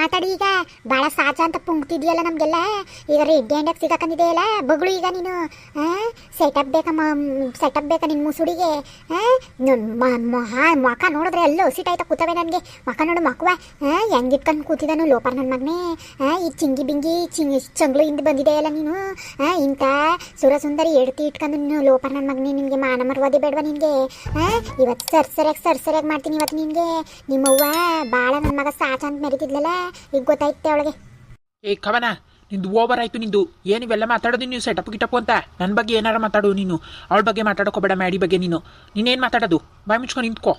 ಮಾತಾಡಿ ಈಗ ಬಹಳ ಸಾಜ ಅಂತ ಪುಂಕ್ತಿದ್ಯಲ್ಲ ನಮಗೆಲ್ಲ. ಈಗ ರೆಡ್ ಹ್ಯಾಂಡಾಗಿ ಸಿಗಾಕಂದಿದೆಯಲ್ಲ, ಬಗಳು ಈಗ ನೀನು ಸೆಟಪ್ ಬೇಕಾ ಸೆಟಪ್ ಬೇಕಾ ನಿನ್ನ ಮುಸುಡಿಗೆ ಮಕ ನೋಡಿದ್ರೆ ಎಲ್ಲ ಹಸಿಟಾಯ್ತಾ ಕೂತವೆ ನನಗೆ. ಮಕ ನೋಡು ಮಕ್ಕುವ ಹೆಂಗೆ ಇಟ್ಕೊಂಡು ಕೂತಿದ್ದಾನು ಲೋಪರ್ ನನ್ನ ಮಗನೇ ಈ ಚಿಂಗಿ ಬಿಂಗಿ ಚಿಂಗಿ ಚಂಗ್ಳು ಹಿಂದೆ ಬಂದಿದೆಯಲ್ಲ ನೀನು ಇಂಥ ಸುರಸುಂದರಿ ಎಡ್ತಿ ಇಟ್ಕೊಂಡು ನೀನು ಲೋಪರ್ ನನ್ನ ಮಗನೇ ನಿನಗೆ, ಮಾನ ಮರ್ವಾದೆ ಬೇಡವಾ ನಿನಗೆ ಇವತ್ತು ಸರ್ ಸರಿಯಾಗಿ ಸರ್ ಸರಿಯಾಗಿ ಮಾಡ್ತೀನಿ ಇವತ್ತು ನಿನಗೆ. ನಿಮ್ಮವ್ವ ಭಾಳ ನನ್ನ ಮಗ ಸಾಚ ಅಂತ ಮೆರಿತಿದ್ಲಲ್ಲ ಈಗ ಗೊತ್ತಾಯ್ತೆ ಅವಳಿಗೆ. ಏ ಕವನ ನಿಂದು ಓವರ್ ಆಯ್ತು ನಿಂದು. ಏನು ಇವೆಲ್ಲ ಮಾತಾಡೋದು ನೀವು ಸೆಟಪ್ ಗಿಟಪ್ ಅಂತ. ನನ್ನ ಬಗ್ಗೆ ಏನಾರ ಮಾತಾಡು ನೀನು. ಅವಳ ಬಗ್ಗೆ ಮಾತಾಡಕೋಬೇಡ ಮ್ಯಾಡಿ ಬಗ್ಗೆ ನೀನು. ನೀನೇನು ಮಾತಾಡೋದು? ಬಾಯ್ ಮುಚ್ಕೊಂಡು ನಿಂತ್ಕೋ.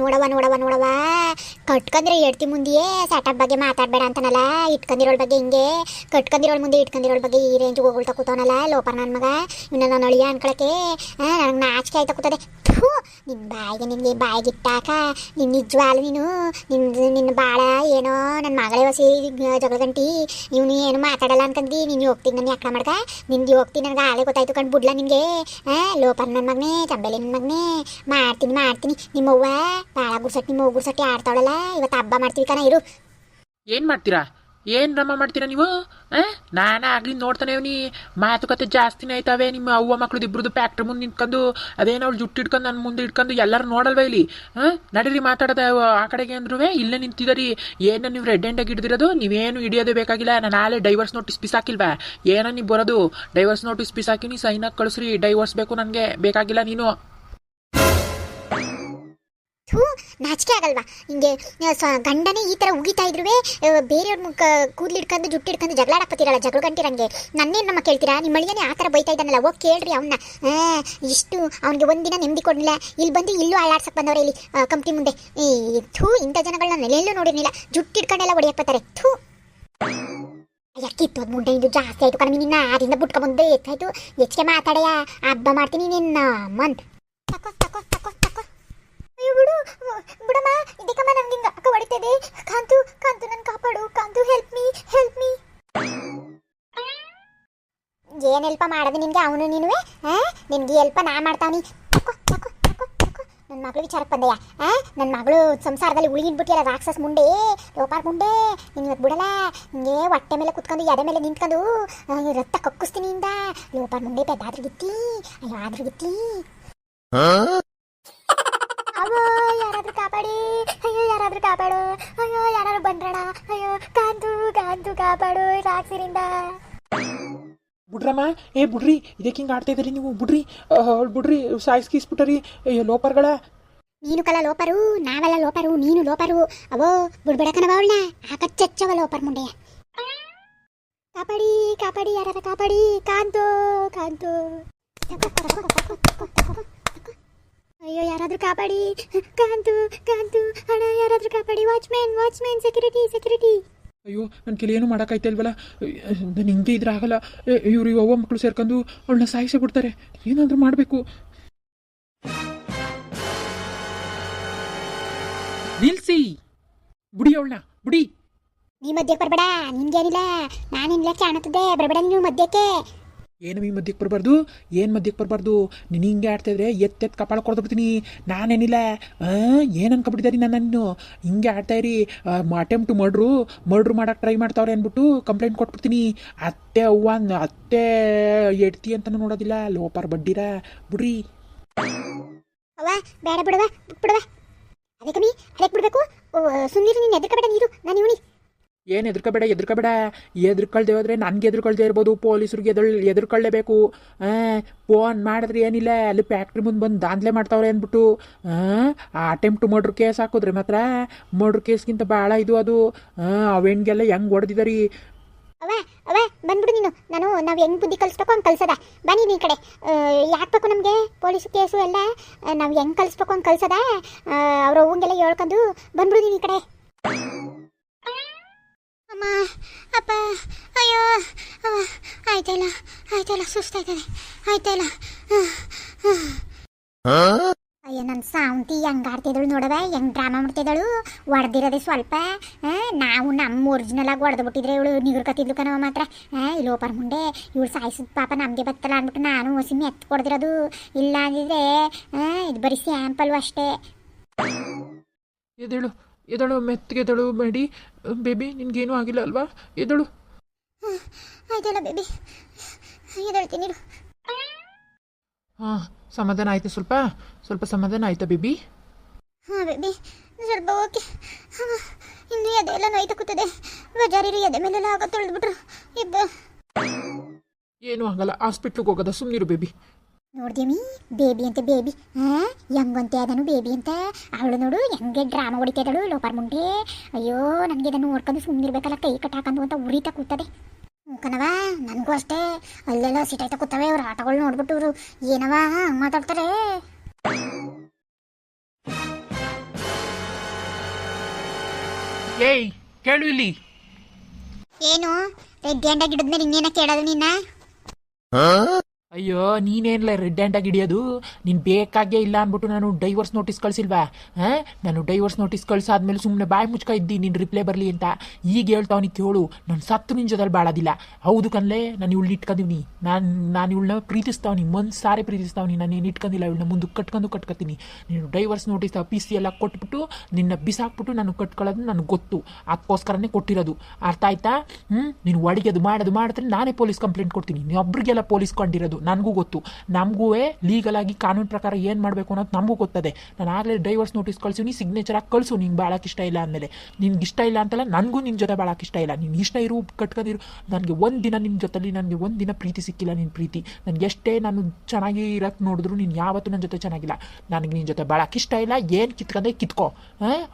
ನೋಡವ ನೋಡವ ನೋಡವ ಕಟ್ಕಂದ್ರೆ ಹೇಳ್ತಿ ಮುಂದೆಯೇ ಸೆಟಪ್ ಬಗ್ಗೆ ಮಾತಾಡಬೇಡ ಅಂತನಲ್ಲ. ಇಟ್ಕೊಂಡಿರೋಳ ಬಗ್ಗೆ ಹಿಂಗೆ. ಕಟ್ಕೊಂಡಿರೋಳ ಮುಂದೆ ಇಟ್ಕೊಂಡಿರೋಳ ಬಗ್ಗೆ ಈ ರೇಂಜ್ ಹೋಗ್ತಾ ಕೂತವನಲ್ಲ. ಲೋಪರ್ ನನ್ನ ಮಗ. ಇನ್ನ ನಾನು ಅಳಿಯ ಅನ್ಕೊಳಕ್ಕೆ. ನನಗೆ ನಾಚಿಕೆ ಆಯ್ತಾ ಕೂತದೆ. ಥೂ ನಿನ್ನ ಬಾಯಿಗೆ ನಿನಗೆ ಬಾಯಿಗೆ ಇಟ್ಟಾಕ. ನಿನ್ನ ನಿಜವಾಲು ನೀನು. ನಿನ್ನ ನಿನ್ನ ಭಾಳ ಏನೋ ನನ್ನ ಮಗಳೇ ಹೊಸಿ ಜಗಳ ಗಂಟಿ ಇವನು ಏನು ಮಾತಾಡಲ್ಲ ಅನ್ಕಂದು. ನೀನು ಹೋಗ್ತೀನಿ ನನ್ನ ಯಾಕೆ ಮಾಡ್ದ? ನಿನ್ಗೆ ಹೋಗ್ತೀನಿ ನನಗೆ ಆಳೆ ಗೊತ್ತಾಯ್ತು ಕಂಡು ಬಿಡ್ಲ ನಿನಗೆ. ಲೋಪರ್ ನನ್ನ ಮಗನೇ, ಚಂಬೆಲಿ ನನ್ನ ಮಗನೇ. ಮಾಡ್ತೀನಿ ಮಾಡ್ತೀನಿ. ನಿಮ್ಮವ್ವ ಭಾಳ ಗುರ್ಸಟ್ಟಿ ನಿಮ್ಮ ಗುಡ್ಸಟ್ಟಿ ಆಡ್ತಾವಳಲ್ಲ. ಇವತ್ತು ಹಬ್ಬ ಮಾಡ್ತೀವಿ ಕಣ, ಇರು. ಏನು ಮಾಡ್ತೀರಾ? ಏನು ರಮ್ಮ ಮಾಡ್ತೀರಾ ನೀವು? ನಾನು ಆಗ್ಲಿ ನೋಡ್ತಾನೆ ನೀ ಮಾತುಕತೆ ಜಾಸ್ತಿನೇ ಆಯ್ತಾವೆ. ನಿಮ್ಮ ಅವ್ವ ಮಕ್ಳದ್ದು ಇಬ್ರದ್ದು ಫ್ಯಾಕ್ಟ್ರಿ ಮುಂದೆ ನಿಂತ್ಕೊಂಡು ಅದೇನೋ ಅವ್ಳು ಜುಟ್ಟು ಇಟ್ಕೊಂಡು ನನ್ನ ಮುಂದೆ ಇಟ್ಕೊಂಡು ಎಲ್ಲರೂ ನೋಡಲ್ವ ಇಲ್ಲಿ? ಹಾಂ ನಡೀರಿ ಮಾತಾಡೋದ ಆ ಕಡೆಗೆ ಅಂದ್ರೂ ಇಲ್ಲೇ ನಿಂತಿದ್ದೀರಿ ಏನೋ ನೀವು ರೆಡ್ ಹ್ಯಾಂಡಾಗಿ ಹಿಡಿದಿರೋದು? ನೀವೇನು ಹಿಡಿಯೋದೇ ಬೇಕಾಗಿಲ್ಲ. ನಾನು ನಾಳೆ ಡೈವರ್ಸ್ ನೋಟಿಸ್ ಬಿಸಾಕಿಲ್ವಾ? ಏನೋ ನೀವು ಬರೋದು? ಡೈವರ್ಸ್ ನೋಟಿಸ್ ಬಿಸಾಕಿನಿ ಸೈನಾಗಿ ಕಳಿಸ್ರಿ. ಡೈವರ್ಸ್ ಬೇಕು ನನಗೆ. ಬೇಕಾಗಿಲ್ಲ ನೀನು. ಥೂ, ನಾಚಿಕೆ ಆಗಲ್ವಾ? ಹಿಂಗೆ ಸ- ಗಂಡನೇ ಈ ಥರ ಉಗಿತಾ ಇದ್ರು ಬೇರೆಯವ್ರ ಮುಖ ಕೂದಲು ಹಿಡ್ಕೊಂಡು ಜುಟ್ಟು ಹಿಡ್ಕೊಂಡು ಜಗಳಾಡಪ್ಪತ್ತಿರಲ್ಲ ಜಗಳ ಗಂಟಿರಂಗೆ. ನನ್ನೇನು ನಮ್ಮ ಕೇಳ್ತೀರಾ? ನಿಮ್ಮ ಮಳಿಯನೇ ಆ ಥರ ಬೈತಾ ಇದ್ದಾನಲ್ಲ, ಹೋಗಿ ಕೇಳ್ರಿ ಅವನ್ನ ಇಷ್ಟು ಅವ್ನಿಗೆ ಒಂದಿನ ನೆಮ್ಮದಿ ಕೊಡಲಿಲ್ಲ. ಇಲ್ಲಿ ಬಂದು ಇಲ್ಲೂ ಆಳಾಡ್ಸಕ್ಕೆ ಬಂದವ್ರೆ ಇಲ್ಲಿ ಕಂಪ್ನಿ ಮುಂದೆ. ಈ ಥೂ, ಇಂಥ ಜನಗಳನ್ನ ನೆಲೆಯಲ್ಲೂ ನೋಡಿರಲಿಲ್ಲ. ಜುಟ್ಟು ಹಿಡ್ಕೊಂಡೆಲ್ಲ ಹೊಡಿಯಕ್ಕೆ ಬರ್ತಾರೆ. ಥೂ. ಯಾಕಿತ್ತು ಮುಂಡೆ ಇದು ಜಾಸ್ತಿ ಆಯಿತು ಕಣಮಿ ನಿನ್ನ ಬುಟ್ಕ ಬುಟ್ಕೊಂಬಂದು ಎತ್ತಾಯ್ತು. ಹೆಚ್ಚಿಗೆ ಮಾತಾಡಯ್ಯ, ಹಬ್ಬ ಮಾಡ್ತೀನಿ ನಿನ್ನ ಮನ್ ತಕೋ ತಕೋ ತಕೋ. ಬಿಡು. ಬಿಡಮ್ಮ ಇದಕ್ಕಮ್ಮ ನನ್ಗೆ ಅಕ್ಕ ಹೊಡಿತದೆ. ಕಾಂತು ಕಾಂತು ನನ್ನ ಕಾಪಾಡು. Kanthu help me help me ಏನ್ ಹೆಲ್ಪ ಮಾಡೋದು ನಿನ್ಗೆ? ಅವನು ನೀನುವೆ? ನಿನ್ಗೆ ಹೆಲ್ಪ ನಾ ಮಾಡ್ತಾವನಿ. ನನ್ನ ಮಗಳು ವಿಚಾರಕ್ಕೆ ಬಂದೆಯ? ನನ್ನ ಮಗಳು ಸಂಸಾರದಲ್ಲಿ ಉಳಿಗಿಟ್ಬಿಟ್ಟಿಯಲ್ಲ ರಾಕ್ಷಸ ಮುಂಡೆ, ಲೋಪಾರ್ ಮುಂಡೆ. ನಿನ್ ಇವತ್ತು ಬಿಡಲ್ಲ. ನಿಂಗೆ ಹೊಟ್ಟೆ ಮೇಲೆ ಕುತ್ಕೊಂಡು, ಎದೆ ಮೇಲೆ ನಿಂತ್ಕೊಂಡು ರಕ್ತ ಕಕ್ಕಿಸ್ತೀನಿ ಇಂದ. ಲೋಪಾರ್ ಮುಂಡೆ ಪೆದ್ದಾದ್ರೂ ಗಿತ್ತಿ ಅಯ್ಯೋ ಆದ್ರೂ ಗಿತ್ತಿ ಅವೋ ಯಾರಾದ್ರೂ ಕಾಪಾಡಿ. ಅಯ್ಯೋ ಯಾರಾದ್ರೂ ಕಾಪಾಡು. ಅಯ್ಯೋ ಯಾರಾದ್ರೂ ಬಂದ್ರಣ. ಅಯ್ಯೋ ಕಾಂತು ಕಾಂತು ಕಾಪಾಡು ರಾಕ್ಸಿರಿಂದ ಬುಡ್ರಮ್ಮ ಏ ಬುಡ್ರಿ ಇದಕ್ಕೆ ಹಿಂಗೆ ಆಡ್ತಾ ಇದ್ರಿ ನೀವು? ಬುಡ್ರಿ ಬುಡ್ರಿ ಬಿಡ್ರಿ ಸಾಯ್ಸ್ ಕೀಸ್ಬಿಟ್ಟರಿ ಲೋಪರ್ಗಳ. ನೀನು ಕಲ ಲೋಪರು ನಾವೆಲ್ಲ ಲೋಪರು ನೀನು ಲೋಪರು. ಅವೋ ಬಿಡ್ಬೇಡಕನವ ಅವಳನ್ನ. ಚಚ್ಚವ ಲೋಪರ್ ಮುಂಡೆಯ ಕಾಪಾಡಿ ಕಾಪಾಡಿ ಯಾರಾದ್ರೂ ಕಾಪಾಡಿ. ಕಾಂತು ಕಾಂತು. ಅಯ್ಯೋ ಯಾರಾದ್ರೂ ಕಾಪಾಡಿ. ಕಾಂತು ಕಾಂತು ಹಣ ಯಾರಾದ್ರೂ ಕಾಪಾಡಿ. ವಾಚ್ಮ್ಯಾನ್ ವಾಚ್ಮ್ಯಾನ್ ಸೆಕ್ಯೂರಿಟಿ ಸೆಕ್ಯೂರಿಟಿ ಅಯ್ಯೋ ನನ್ನ ಕೆಲ ಏನು ಮಾಡೋಕ್ಕಾಯ್ತಾ ಇಲ್ವಲ್ಲ? ನಾನು ಹಿಂಗೆ ಇದ್ರೆ ಆಗಲ್ಲ. ಇವರು ಯಾವ ಅವ್ವ ಮಕ್ಕಳು ಸೇರ್ಕೊಂಡು ಅವಳನ್ನ ಸಾಯಿಸಿ ಬಿಡ್ತಾರೆ. ಏನಾದರೂ ಮಾಡಬೇಕು. ನಿಲ್ಸಿ! ಬುಡಿ ಅವಳನ್ನ ಬುಡಿ! ನೀ ಮಧ್ಯಕ್ಕೆ ಬರಬೇಡ. ನಿನ್ಗೇನಿಲ್ಲ. ಇನ್ಲಕ್ಕೆ ಕಾಣುತ್ತದೆ ಬರಬೇಡ ನೀನು ಮಧ್ಯಕ್ಕೆ. ಏನು ಈ ಮಧ್ಯಕ್ಕೆ ಬರಬಾರ್ದು? ಏನು ಮಧ್ಯಕ್ಕೆ ಬರಬಾರ್ದು? ನೀನು ಹಿಂಗೆ ಆಡ್ತಾ ಇದ್ರೆ ಎತ್ತೆತ್ತು ಕಪಾಳ ಕೊಡ್ದು ಬಿಡ್ತೀನಿ. ನಾನೇನಿಲ್ಲ. ಏನು ಅನ್ಕೊಬಿಟ್ಟಿದ್ದಾರೆ ನನ್ನನ್ನು? ಹಿಂಗೆ ಆಡ್ತಾ ಇರಿ. ಅಟೆಂಪ್ಟ್ ಮರ್ಡ್ರು ಮರ್ಡ್ರು ಮಾಡಕ್ಕೆ ಟ್ರೈ ಮಾಡ್ತಾವ್ರೆ ಅಂದ್ಬಿಟ್ಟು ಕಂಪ್ಲೇಂಟ್ ಕೊಟ್ಬಿಡ್ತೀನಿ. ಅತ್ತೆ ಅವ್ವ, ಅತ್ತೆ ಎಡ್ತಿ ಅಂತ ನೋಡೋದಿಲ್ಲ. ಲೋಪಾರ್ ಬಡ್ಡಿರ. ಬಿಡ್ರಿ. ಅವ್ವ, ಬೇಡ ಬಿಡವ ಅದಕ್ಕೆ ಬಿಡಬೇಕು ಸುಮ್ಮನೆ ನೀನು ಎದ್ರಕಬೇಡ ನೀರು. ನಾನು ಇವನಿ ಏನು ಎದ್ರಕಬೇಡ ಎದ್ರಕಬೇಡ. ಎದ್ರಕೊಳ್ದೆ ಹೋದ್ರೆ ನನಗೆ ಎದ್ರಕೊಳ್ದೆ ಇರ್ಬೋದು, ಪೊಲೀಸ್ರಿಗೆ ಎದುರು ಎದ್ರಕೊಳ್ಳೇಬೇಕು ಫೋನ್ ಮಾಡಿದ್ರೆ ಏನಿಲ್ಲ, ಅಲ್ಲಿ ಫ್ಯಾಕ್ಟ್ರಿ ಮುಂದೆ ಬಂದು ದಾಂಧಲೆ ಮಾಡ್ತಾವ್ರೆ ಅಂದ್ಬಿಟ್ಟು, ಆ ಅಟೆಂಪ್ಟ್ ಮರ್ಡ್ರ್ ಕೇಸ್ ಹಾಕಿದ್ರೆ ಮಾತ್ರ ಮರ್ಡ್ರ್ ಕೇಸ್ಗಿಂತ ಭಾಳ ಇದು ಅದು. ಅವೆಣ್ಗೆಲ್ಲ ಹೆಂಗೆ ಹೊಡೆದಿದ್ದಾರಿ ಅವ್ವ ಅವ್ವ, ಬಂದ್ಬಿಡು ನೀನು. ನಾನು, ನಾವು ಹೆಂಗ್ ಬುದ್ಧಿ ಕಲಿಸ್ಬೇಕು ಹಂಗೆ ಕಲ್ಸದ. ಬನ್ನಿ ನೀ ಈ ಕಡೆ. ಯಾಕೆ ಬೇಕು ನಮಗೆ? ಪೊಲೀಸ್ ಕೇಸು ಎಲ್ಲ? ನಾವು ಹೆಂಗ್ ಕಲಿಸ್ಬೇಕು ಹಂಗೆ ಕಲ್ಸದ? ಅವ್ರ ಅವ್ವಂಗೆಲ್ಲ ಹೇಳ್ಕೊಂಡು ಬಂದ್ಬಿಡು ನೀನು ಈ ಕಡೆ. ಅಮ್ಮ, ಅಪ್ಪ, ಅಯ್ಯೋ ಆಯ್ತಲ್ಲ ಆಯ್ತಲ್ಲ ಸುಸ್ತಾಯ್ತದೆ ಆಯ್ತಲ್ಲ. ಅಯ್ಯೋ ನನ್ನ ಸಾವಂತಿ ಹೆಂಗ್ ಆಡ್ತಿದ್ದಳು ನೋಡವ ಹೆಂಗ್ ಡ್ರಾಮಾ ಮಾಡ್ತಿದ್ದಳು. ಹೊಡೆದಿರೋದೆ ಸ್ವಲ್ಪ ನಾವು ನಮ್ಮ ಒರಿಜಿನಲ್ ಆಗಿ ಹೊಡೆದು ಬಿಟ್ಟಿದ್ರೆ ಇವಳು ನಿಗುರ್ಕತ್ತಿದ್ಲು ಕಣವ ಮಾತ್ರ ಇಲ್ಲೋ ಲೋಪರ್ ಮುಂಡೆ ಇವಳು ಸಾಯಿಸಿದ ಪಾಪ ನಮಗೆ ಬತ್ತಲ್ಲ ಅಂದ್ಬಿಟ್ಟು ನಾನು ಹೊಸಿಮೆ ಎತ್ತು ಕೊಡ್ದಿರೋದು. ಇಲ್ಲ ಅಂದಿದ್ರೆ ಇದು ಬರೀ ಸ್ಯಾಂಪಲ್ ಅಷ್ಟೇ. ಎದಳು ಮೆತ್ತಗೆ ಎದಳು ಮಾಡಿ ಬೇಬಿ ನಿನ್ಗೇನು ಆಗಿಲ್ಲ ಅಲ್ವಾ? ಎದಳು. ಆಯ್ತಲ್ಲ ಬೇಬಿ. ಎದ್ದೇಳ್ತೀನಿ ಇರು. ಹಾಂ ಸಮಾಧಾನ ಆಯ್ತು ಸ್ವಲ್ಪ. ಸ್ವಲ್ಪ ಸಮಾಧಾನ ಆಯ್ತಾ ಬೇಬಿ? ಹಾ ಬೇಬಿ. ಸ್ವಲ್ಪ ಓಕೆ. ಇನ್ನು ಎದೆ ಎಲ್ಲ ನೋಯ್ತಾ ಕೂತದೆ. ಬಜಾರಿರು ಎದೆ ಮೇಲೆಲ್ಲ ಆಗ ತೊಳೆದ್ಬಿಟ್ರು. ಇಬ್ಬ ಏನೂ ಆಗಲ್ಲ ಹಾಸ್ಪಿಟ್ಲಿಗೆ ಹೋಗೋದ ಸುಮ್ಮನಿರು ಬೇಬಿ. ನೋಡ್ದೇಮಿ ಬೇಬಿ ಅಂತ ಬೇಬಿ. ಹಾ ಹೆಂಗಂತೆ ಅದನು ಬೇಬಿ ಅಂತ? ಅವಳು ನೋಡು ಹೆಂಗೆ ಡ್ರಾಮಾ ಹೊಡಿತಾ ಇದ್ದಳು ಲೋಪರ್ ಮುಂಡೆ ಅಯ್ಯೋ ನನಗೆ ಇದನ್ನು ನೋಡ್ಕೊಂಡು ಸುಮ್ಮನಿರ್ಬೇಕಲ್ಲ ಕೈ ಕಟ್ಟಾಕಂದು ಹಾಕೊಂಡು ಅಂತ ಉರಿತಾ ಕೂತದೆ. ಕಣವ ನನಗೂ ಅಷ್ಟೇ. ಅಲ್ಲೆಲ್ಲ ಸಿಟಾಯ್ತಾ ಕೂತವೆ ಅವ್ರ ಆಟಗಳು ನೋಡ್ಬಿಟ್ಟು ಇವರು. ಏನವ ಹಂಗ್ ಮಾತಾಡ್ತಾರೆ? ಏಯ್ ಕೇಳು ಇಲ್ಲಿ. ಏನು? ರೆಡ್ ಅಂಡ ಗಿಡದ ಮೇಲೆ ಇನ್ನೇನ ಕೇಳೋದು ನಿನ್ನ? ಅಯ್ಯೋ ನೀನೇನಿಲ್ಲ ರೆಡ್ ಹ್ಯಾಂಡಾಗಿ ಹಿಡಿಯೋದು? ನೀನು ಬೇಕಾಗೇ ಇಲ್ಲ ಅಂದ್ಬಿಟ್ಟು ನಾನು ಡೈವರ್ಸ್ ನೋಟಿಸ್ ಕಳಿಸಿಲ್ವಾ? ಹಾಂ? ನಾನು ಡೈವರ್ಸ್ ನೋಟಿಸ್ ಕಳಿಸಾದ್ಮೇಲೆ ಸುಮ್ಮನೆ ಬಾಯಿ ಮುಚ್ಕ ಇದ್ದಿ ನೀನು ರಿಪ್ಲೈ ಬರಲಿ ಅಂತ. ಈಗ ಹೇಳ್ತಾವನಿ ಕೇಳು, ನಾನು ಸತ್ತು ನಿನ್ನ ಜೊತೆಲಿ ಬಾಳೋದಿಲ್ಲ. ಹೌದು ಕನ್ಲೆ ನಾನು ಇವಳು ಇಟ್ಕೊಂಡಿವ್ನಿ ನಾನು ನಾನು ಇವಳನ್ನ ಪ್ರೀತಿಸ್ತಾವನಿ ಒಂದು ಸಾರಿ ಪ್ರೀತಿಸ್ತಾವನಿ ನಾನು ಏನು ಇಟ್ಕೊಂಡಿಲ್ಲ ಇವಳನ್ನ ಮುಂದೆ ಕಟ್ಕೊಂಡು ಕಟ್ಕೊತೀನಿ. ನೀನು ಡೈವರ್ಸ್ ನೋಟಿಸ್ ಪಿ ಸಿ ಎಲ್ಲ ಕೊಟ್ಬಿಟ್ಟು, ನಿನ್ನ ಬಿಸಾಕ್ಬಿಟ್ಟು ನಾನು ಕಟ್ಕೊಳ್ಳೋದು ನನಗೆ ಗೊತ್ತು. ಅದಕ್ಕೋಸ್ಕರನೇ ಕೊಟ್ಟಿರೋದು. ಅರ್ಥ ಆಯ್ತಾ? ಹ್ಞೂ ನೀನು ಒಡಿಗೆದು ಮಾಡೋದು, ಮಾಡಿದ್ರೆ ನಾನೇ ಪೊಲೀಸ್ ಕಂಪ್ಲೇಂಟ್ ಕೊಡ್ತೀನಿ. ನೀವು ಒಬ್ರಿಗೆಲ್ಲ ಪೊಲೀಸ್ ಕೊಂಡಿರೋದು. ನನಗೂ ಗೊತ್ತು. ನಮಗೂ ಲೀಗಲ್ ಆಗಿ ಕಾನೂನು ಪ್ರಕಾರ ಏನು ಮಾಡಬೇಕು ಅನ್ನೋದು ನಮಗೂ ಗೊತ್ತದೆ. ನಾನು ಆಗಲೇ ಡೈವರ್ಸ್ ನೋಟಿಸ್ ಕಳ್ಸಿವ್ನಿ ಸಿಗ್ನೇಚರ್ ಆಗಿ ಕಳಿಸು, ನಿಂಗೆ ಭಾಳಕ್ಕೆ ಇಷ್ಟ ಇಲ್ಲ ಅಂದಮೇಲೆ. ನಿನ್ಗೆ ಇಷ್ಟ ಇಲ್ಲ ಅಂತಲ್ಲ, ನನಗೂ ನಿನ್ನ ಜೊತೆ ಭಾಳಕ್ಕೆ ಇಷ್ಟ ಇಲ್ಲ. ನೀನು ಇಷ್ಟ ಇರು ಕಟ್ಕೊಂಡಿರು ನನಗೆ ಒಂದು ದಿನ ನಿನ್ನ ಜೊತೆಲಿ ನನಗೆ ಒಂದು ದಿನ ಪ್ರೀತಿ ಸಿಕ್ಕಿಲ್ಲ ನಿನ್ನ ಪ್ರೀತಿ. ನನಗೆ ಎಷ್ಟೇ ನಾನು ಚೆನ್ನಾಗಿ ಇರಕ್ಕೆ ನೋಡಿದ್ರು ನೀನು ಯಾವತ್ತೂ ನನ್ನ ಜೊತೆ ಚೆನ್ನಾಗಿಲ್ಲ. ನನಗೆ ನಿನ್ನ ಜೊತೆ ಭಾಳಕ್ಕೆ ಇಷ್ಟ ಇಲ್ಲ, ಏನು ಕಿತ್ಕೊಂಡೆ ಕಿತ್ಕೋ.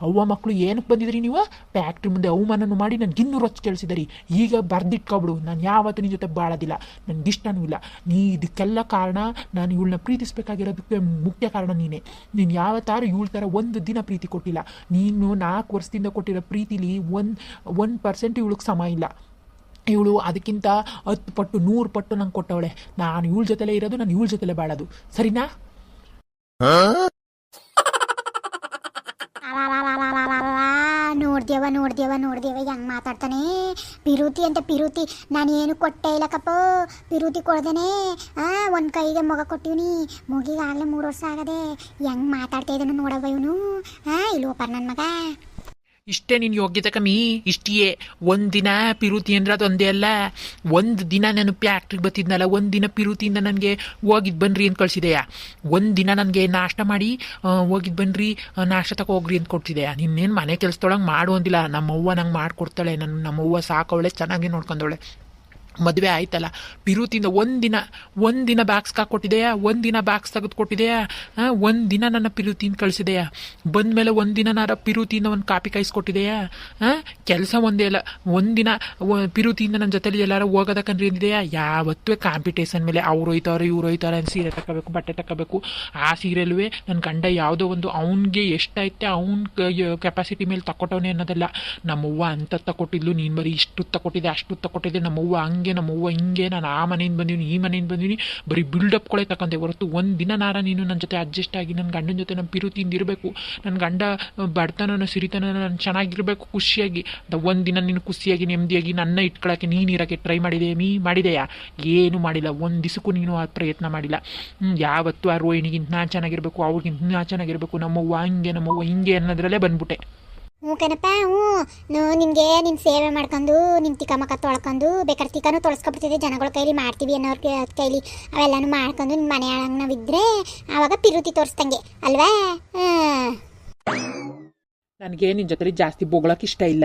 ಅವ್ವ ಮಕ್ಕಳು ಏನಕ್ಕೆ ಬಂದಿದ್ರಿ ನೀವು? ಫ್ಯಾಕ್ಟ್ರಿ ಮುಂದೆ ಅವಮಾನನ ಮಾಡಿ ನನಗೆ ಇನ್ನೂ ರೊಚ್ಚ ಕೇಳಿಸಿದರಿ. ಈಗ ಬರ್ದಿಟ್ಕೊಬಿಡು, ನಾನು ಯಾವತ್ತೂ ನಿನ್ನ ಜೊತೆ ಬಾಳೋದಿಲ್ಲ. ನನಗೆ ಇಷ್ಟನೂ ಇಲ್ಲ. ನೀ ಇದಕ್ಕೆಲ್ಲ ಕಾರಣ ನಾನು ಇವಳನ್ನ ಪ್ರೀತಿಸ್ಬೇಕಾಗಿರೋದಕ್ಕೆ ಮುಖ್ಯ ಕಾರಣ ನೀನೇ. ನೀನು ಯಾವತ್ತಾರು ಇವಳ ಥರ ಒಂದು ದಿನ ಪ್ರೀತಿ ಕೊಟ್ಟಿಲ್ಲ. ನೀನು ನಾಲ್ಕು ವರ್ಷದಿಂದ ಕೊಟ್ಟಿರೋ ಪ್ರೀತಿಲಿ ಒಂದು ಒನ್ ಪರ್ಸೆಂಟ್ ಇವಳಿಗೆ ಸಮ ಇಲ್ಲ. ಇವಳು ಅದಕ್ಕಿಂತ ಹತ್ತು ಪಟ್ಟು, ನೂರು ಪಟ್ಟು ನಂಗೆ ಕೊಟ್ಟವಳೆ. ನಾನು ಇವಳ ಜೊತೆಲೇ ಇರೋದು, ನಾನು ಇವಳ ಜೊತೆಲೇ ಬಾಳೋದು. ಸರಿನಾ? ನೋಡ್ದೇವ ನೋಡ್ದೇವ ನೋಡ್ದೇವ, ಹೆಂಗ್ ಮಾತಾಡ್ತಾನೆ? ಪಿರುತಿ ಅಂತ ಪಿರುತಿ ನಾನು ಏನು ಕೊಟ್ಟೆ ಇಲ್ಲ ಕಪ್ಪು ಪಿರುತಿ ಕೊಡ್ದೇನೆ ಒಂದು ಕೈಗೆ ಮಗ ಕೊಟ್ಟಿವ್ನಿ ಮುಗಿಗಾಗಲೇ ಮೂರು ವರ್ಷ ಆಗದೆ, ಹೆಂಗೆ ಮಾತಾಡ್ತಾ ಇದನು ನೋಡವ ಇವನು. ಹಾಂ ಇಲ್ವಪ್ಪ ನನ್ನ ಮಗ. ಇಷ್ಟೇ ನಿನ್ನ ಯೋಗ್ಯತೆ ಕಮ್ಮಿ. ಇಷ್ಟಿಯೇ. ದಿನ ಪಿರುತಿ ಅಂದ್ರೆ ಅದೊಂದೇ ಒಂದೇ ಅಲ್ಲ. ಒಂದು ದಿನ ನಾನು ಫ್ಯಾಕ್ಟ್ರಿಗೆ ಬತ್ತಿದ್ನಲ್ಲ ಒಂದು ದಿನ ಪಿರುತಿಯಿಂದ ನನಗೆ ಹೋಗಿದ್ದು ಬನ್ರಿ ಅಂತ ಕಳಿಸಿದೆಯಾ? ಒಂದು ದಿನ ನನಗೆ ನಾಷ್ಟ ಮಾಡಿ ಹೋಗಿದ್ದು ಬನ್ರಿ ನಾಷ್ಟ ತಕ ಹೋಗ್ರಿ ಅಂತ ಕೊಡ್ತಿದೆಯಾ ನಿನ್ನೇನು ಮನೆ ಕೆಲಸದೊಳಗೆ ಮಾಡು ಅಂದಿಲ್ಲ. ನಮ್ಮವ್ವ ನಂಗೆ ಮಾಡಿಕೊಡ್ತಾಳೆ. ನನ್ನ ನಮ್ಮವ್ವ ಸಾಕವಳೆ ಚೆನ್ನಾಗಿ ನೋಡ್ಕೊಂಡವಳೆ. ಮದುವೆ ಆಯ್ತಲ್ಲ? ಪಿರುತಿಯಿಂದ ಒಂದಿನ ಒಂದಿನ ಬಾಕ್ಸ್ ಕೊಟ್ಟಿದೆಯಾ ಒಂದಿನ ಬ್ಯಾಗ್ಸ್ ತೆಗೆದು ಕೊಟ್ಟಿದೆಯಾ ಒಂದಿನ ನನ್ನ ಪಿರುತಿಯಿಂದ ಕಳಿಸಿದೆಯಾ? ಬಂದಮೇಲೆ ಒಂದಿನ ನಾರ ಪಿರುತಿಯಿಂದ ಒಂದು ಕಾಪಿ ಕಾಯಿಸ್ಕೊಟ್ಟಿದೆಯಾ? ಕೆಲಸ ಒಂದೇ ಇಲ್ಲ ಒಂದಿನ ಪಿರುತಿಯಿಂದ ನನ್ನ ಜೊತೆಲಿ ಎಲ್ಲಾರು ಹೋಗೋದಕ್ಕಂದ್ರೆ ಇದೆಯಾ ಯಾವತ್ತೂ ಕಾಂಪಿಟೇಷನ್ ಮೇಲೆ ಅವ್ರು ಹೋಯ್ತಾರೆ ಇವ್ರು ಹೋಯ್ತಾರೆ ಅಂತ ಸೀರೆ ತಗೋಬೇಕು ಬಟ್ಟೆ ತಗೋಬೇಕು ಆ ಸೀರೆಲ್ವೇ ನನ್ನ ಗಂಡ ಯಾವುದೋ ಒಂದು ಅವನಿಗೆ ಎಷ್ಟೈತೆ ಅವ್ನ ಕೆಪಾಸಿಟಿ ಮೇಲೆ ತಗೊಟ್ಟವನೇ ಅನ್ನೋದಲ್ಲ. ನಮ್ಮವ್ವ ಅಂತ ತಗೊಟ್ಟಿದ್ಲು ನೀನು ಬರೀ ಇಷ್ಟು ತಕೊಟ್ಟಿದ್ದೆ ಅಷ್ಟು ತಕೊಟ್ಟಿದ್ದೆ ನಮ್ಮವ್ವ ಹಂಗೆ ನಮ್ಮವ್ವ ಹಿಂಗೆ, ನಾನು ಆ ಮನೆಯಿಂದ ಬಂದೀನಿ, ಈ ಮನೆಯಿಂದ ಬಂದೀನಿ, ಬರೀ ಬಿಲ್ಡಪ್ಗಳೇ ತಕ್ಕಂತೆ. ಹೊರತು ಒಂದು ದಿನ ನಾರ ನೀನು ನನ್ನ ಜೊತೆ ಅಡ್ಜಸ್ಟ್ ಆಗಿ ನನ್ನ ಗಂಡನ ಜೊತೆ ನಮ್ಮ ಪಿರು ತಿಂದಿರಬೇಕು. ನನ್ನ ಗಂಡ ಬಡತನನ ಸಿರಿತನ ನಾನು ಚೆನ್ನಾಗಿರಬೇಕು ಖುಷಿಯಾಗಿ. ಒಂದು ದಿನ ನೀನು ಖುಷಿಯಾಗಿ, ನೆಮ್ಮದಿಯಾಗಿ, ನನ್ನ ಇಟ್ಕೊಳ್ಳೋಕ್ಕೆ ನೀನು ಇರೋಕ್ಕೆ ಟ್ರೈ ಮಾಡಿದೆ ಮೀ ಮಾಡಿದೆಯಾ? ಏನು ಮಾಡಿಲ್ಲ. ಒಂದು ದಿವಸಕ್ಕೂ ನೀನು ಆ ಪ್ರಯತ್ನ ಮಾಡಿಲ್ಲ. ಯಾವತ್ತೂ ಆ ರೋಹಿಣಿಗಿಂತ ನಾನು ಚೆನ್ನಾಗಿರಬೇಕು ಅವ್ರಿಗಿಂತ ನಾ ಚೆನ್ನಾಗಿರಬೇಕು ನಮ್ಮವ್ವ ಹಂಗೆ ನಮ್ಮವ್ವ ಹಿಂಗೆ ಅನ್ನೋದ್ರಲ್ಲೇ ಬಂದ್ಬಿಟ್ಟೆ. ಹ್ಞೂ ಕಣಪ್ಪ, ಹ್ಞೂ. ನೋ- ನಿನಗೆ ನಿನ್ನ ಸೇವೆ ಮಾಡ್ಕೊಂಡು ನಿನ್ನ ತಿಕ್ಕ ಮಕ್ಕ ತೊಳ್ಕೊಂಡು, ಬೇಕಾದ್ರೆ ತಿಕ್ಕನೂ ತೊಳ್ಸ್ಕೊಬಿಡ್ತಿದ್ದೆ, ಜನಗಳ ಕೈಲಿ ಮಾಡ್ತೀವಿ ಅನ್ನೋರ್ ಕೈಲಿ. ಅವೆಲ್ಲನೂ ಮಾಡ್ಕೊಂಡು ನಿನ್ನ ಮನೆ ಆವಾಗ ಪಿರುತಿ ತೋರಿಸ್ದಂಗೆ, ಅಲ್ವಾ? ನನಗೆ ನಿನ್ನ ಜೊತೆಲಿ ಜಾಸ್ತಿ ಬೋಗ್ಳಕ್ಕೆ ಇಷ್ಟ ಇಲ್ಲ.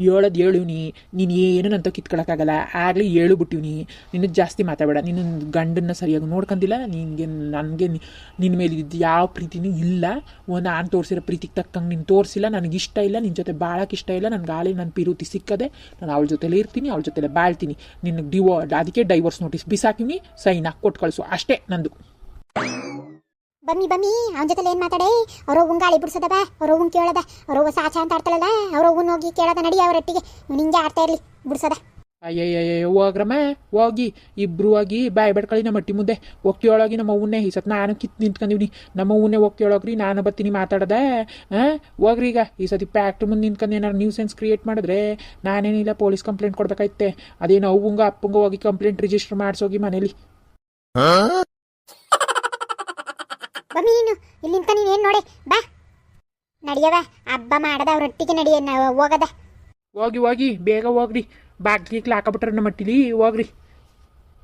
ಹೇಳೋದು ಹೇಳುವಿನಿ ನೀನು ಏನು ನಂತ ಕಿತ್ಕೊಳಕ್ಕಾಗಲ್ಲ. ಆಗಲಿ ಹೇಳು ಬಿಟ್ಟಿವ್ನಿ ನಿನ್ನ ಜಾಸ್ತಿ ಮಾತಾಡಬೇಡ. ನಿನ್ನ ಗಂಡನ್ನ ಸರಿಯಾಗಿ ನೋಡ್ಕೊಂಡಿಲ್ಲ ನಿನಗೆ ನನಗೆ ನಿನ್ನ ಮೇಲೆ ಯಾವ ಪ್ರೀತಿನೂ ಇಲ್ಲ. ನಾನು ತೋರಿಸಿರೋ ಪ್ರೀತಿಗೆ ತಕ್ಕಂಗೆ ನೀನು ತೋರಿಸಿಲ್ಲ. ನನಗೆ ಇಷ್ಟ ಇಲ್ಲ. ನಿನ್ನ ಜೊತೆ ಬಾಳಕ್ಕೆ ಇಷ್ಟ ಇಲ್ಲ. ನನಗೆ ಆಲೇ ನನ್ನ ಪಿರುತಿ ಸಿಕ್ಕದೆ. ನಾನು ಅವಳ ಜೊತೆಲೇ ಇರ್ತೀನಿ, ಅವಳ ಜೊತೆಲೇ ಬಾಳ್ತೀನಿ. ನಿನ್ನ ಡಿವೋ, ಅದಕ್ಕೆ ಡೈವರ್ಸ್ ನೋಟಿಸ್ ಬಿಸಾಕಿವ್ನಿ. ಸೈನ್ ಹಾಕಿ ಕೊಟ್ಟು ಕಳಿಸು ಅಷ್ಟೇ ನಂದು. ಬಮ್ಮಿ ಬಮ್ಮಿ ಅವನ ಜೊತೆ ಏನು ಮಾತಾಡೆ? ಅವ್ರ ಉಂಗಾಳಿ ಗಾಳಿ ಬಿಡ್ಸದ ಬಾ ಅವ್ರ ಅವ್ವನ್ ಕೇಳದ ಅವ್ರ ಹೊಸ ಸಾಚ ಅಂತ ಆಡ್ತಾಳಲ್ಲ ಅವ್ರ ಅವ್ವನ್ ಹೋಗಿ ಕೇಳದ ನಡಿ ಅವರೊಟ್ಟಿಗೆ ನಿಂಗೆ ಆಡ್ತಾ ಇರ್ಲಿ ಬಿಡ್ಸದ. ಅಯ್ಯಯ್ಯಯ್ಯ ಹೋಗ್ರಮ್ಮ ಹೋಗಿ ಇಬ್ರು ಹೋಗಿ ಬಾಯ್ ಬೆಡ್ಕೊಳ್ಳಿ ನಮ್ಮ ಮಟ್ಟಿ ಮುಂದೆ. ಒಕ್ಕಿ ಒಳಗಿ ನಮ್ಮ ಈ ಸತ್ ನಾನು ಕಿತ್ ನಿಂತ್ಕೊಂಡಿವ್ನಿ ನಮ್ಮ ಅವ್ವನ್ನೇ ಒಕ್ಕಿ ಒಳಗ್ರಿ ನಾನು ಬರ್ತೀನಿ ಮಾತಾಡದೆ. ಹಾಂ ಹೋಗ್ರಿ ಈಗ. ಈ ಸತಿ ಪ್ಯಾಕ್ಟ್ ಮುಂದೆ ನಿಂತ್ಕೊಂಡು ಏನಾರು ನ್ಯೂ ಸೆನ್ಸ್ ಕ್ರಿಯೇಟ್ ಮಾಡಿದ್ರೆ ನಾನೇನಿಲ್ಲ ಪೊಲೀಸ್ ಕಂಪ್ಲೇಂಟ್ ಕೊಡ್ಬೇಕಾಯ್ತೆ. ಅದೇನೋ ಅವ್ವಂಗ ಅಪ್ಪಂಗ ಹೋಗಿ ಕಂಪ್ಲೇಂಟ್ ರಿಜಿಸ್ಟರ್ ಮಾಡಿಸೋಗಿ ಮನೇಲಿ. ಬಮ್ಮಿ ನೀನು. ಇಲ್ಲಿಂತ ನೀನೇನು ನೋಡೆ? ಬಾ. ನಡಿಯವ ಹಬ್ಬ ಮಾಡದ ಅವ್ರೊಟ್ಟಿಗೆ ನಡಿಯ ನಾವು ಹೋಗದ. ಹೋಗಿ ಹೋಗಿ ಬೇಗ ಹೋಗ್ರಿ. ಬಾಗ್ಲಿಗೆ ಹಾಕಬಿಟ್ರೆ ನಮ್ಮ ಮಟ್ಟಿಲಿ ಹೋಗ್ರಿ.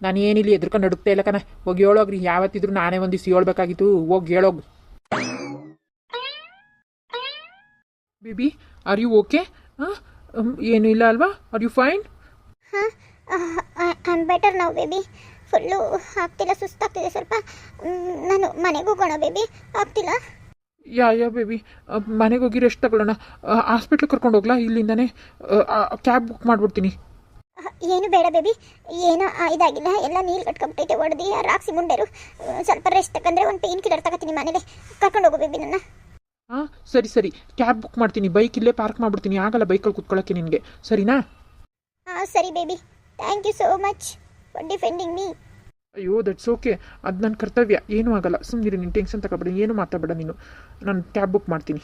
ನಾನು ಏನಿಲ್ಲ ಎದ್ರಕೊಂಡು ನಡುಕ್ತಾ ಇಲ್ಲ ಕಣ. ಹೋಗಿ ಹೇಳೋಗ್ರಿ. ಯಾವತ್ತಿದ್ರು ನಾನೇ ಒಂದಿವ್ಸ ಹೇಳ್ಬೇಕಾಗಿತ್ತು. ಹೋಗಿ ಹೇಳೋಗು. ಬೇಬಿ ಆರ್ ಯು ಓಕೆ ಏನು ಇಲ್ಲ ಅಲ್ವಾ? ಆರ್ ಯು ಫೈನ್ ಹಾಂ ಐ ಆಮ್ ಬೆಟರ್ ನಾವು ಬೇಬಿ. ಫುಲ್ಲು ಆಗ್ತಿಲ್ಲ ಸುಸ್ತಾಗ್ತಿದೆ. ಸ್ವಲ್ಪ ನಾನು ಮನೆಗೆ ಹೋಗೋಣ ಬೇಬಿ. ಆಗ್ತಿಲ್ಲ? Yeah yeah baby. ಮನೆಗೆ ಹೋಗಿ ರೆಸ್ಟ್ ತಗೊಳ್ಳೋಣ. ಹಾಸ್ಪಿಟ್ಲಿಗೆ ಕರ್ಕೊಂಡು ಹೋಗ್ಲಾ? ಇಲ್ಲಿಂದಾನೆ ಕ್ಯಾಬ್ ಬುಕ್ ಮಾಡ್ಬಿಡ್ತೀನಿ. ಏನು ಬೇಡ ಬೇಬಿ. ಏನೋ ಇದಾಗಿಲ್ಲ. ಎಲ್ಲ ನೀರು ಕಟ್ಕೊಂಬಿಟ್ಟೈತೆ. ಹೊಡೆದು ರಾಕ್ಸಿ ಮುಂಡೆರು. ಸ್ವಲ್ಪ ರೆಸ್ಟ್ ತಗೊಂಡ್ರೆ ಒಂದು ಪೇನ್ ಕಿಲ್ಲರ್ ತಗೋತೀನಿ ಮನೇಲಿ. ಕರ್ಕೊಂಡು ಹೋಗು ಬೇಬಿ ನನ್ನ. ಹಾಂ ಸರಿ ಸರಿ. ಕ್ಯಾಬ್ ಬುಕ್ ಮಾಡ್ತೀನಿ. ಬೈಕ್ ಇಲ್ಲೇ ಪಾರ್ಕ್ ಮಾಡ್ಬಿಡ್ತೀನಿ. ಆಗಲ್ಲ ಬೈಕಲ್ಲಿ ಕುತ್ಕೊಳ್ಳೋಕ್ಕೆ ನಿನಗೆ. ಸರಿನಾ? ಹಾಂ ಸರಿ baby. Thank you so much defending me ಅಯ್ಯೋ ದಟ್ಸ್ ಓಕೆ ಅದು ನನ್ನ ಕರ್ತವ್ಯ. ಏನೂ ಆಗಲ್ಲ. ಸುಮ್ಮನೆ ನೀನು ಟೆನ್ಷನ್ ತಗೋಬೇಡ. ಏನು ಮಾತಾಡಬೇಡ ನೀನು. ನಾನು ಕ್ಯಾಬ್ ಬುಕ್ ಮಾಡ್ತೀನಿ.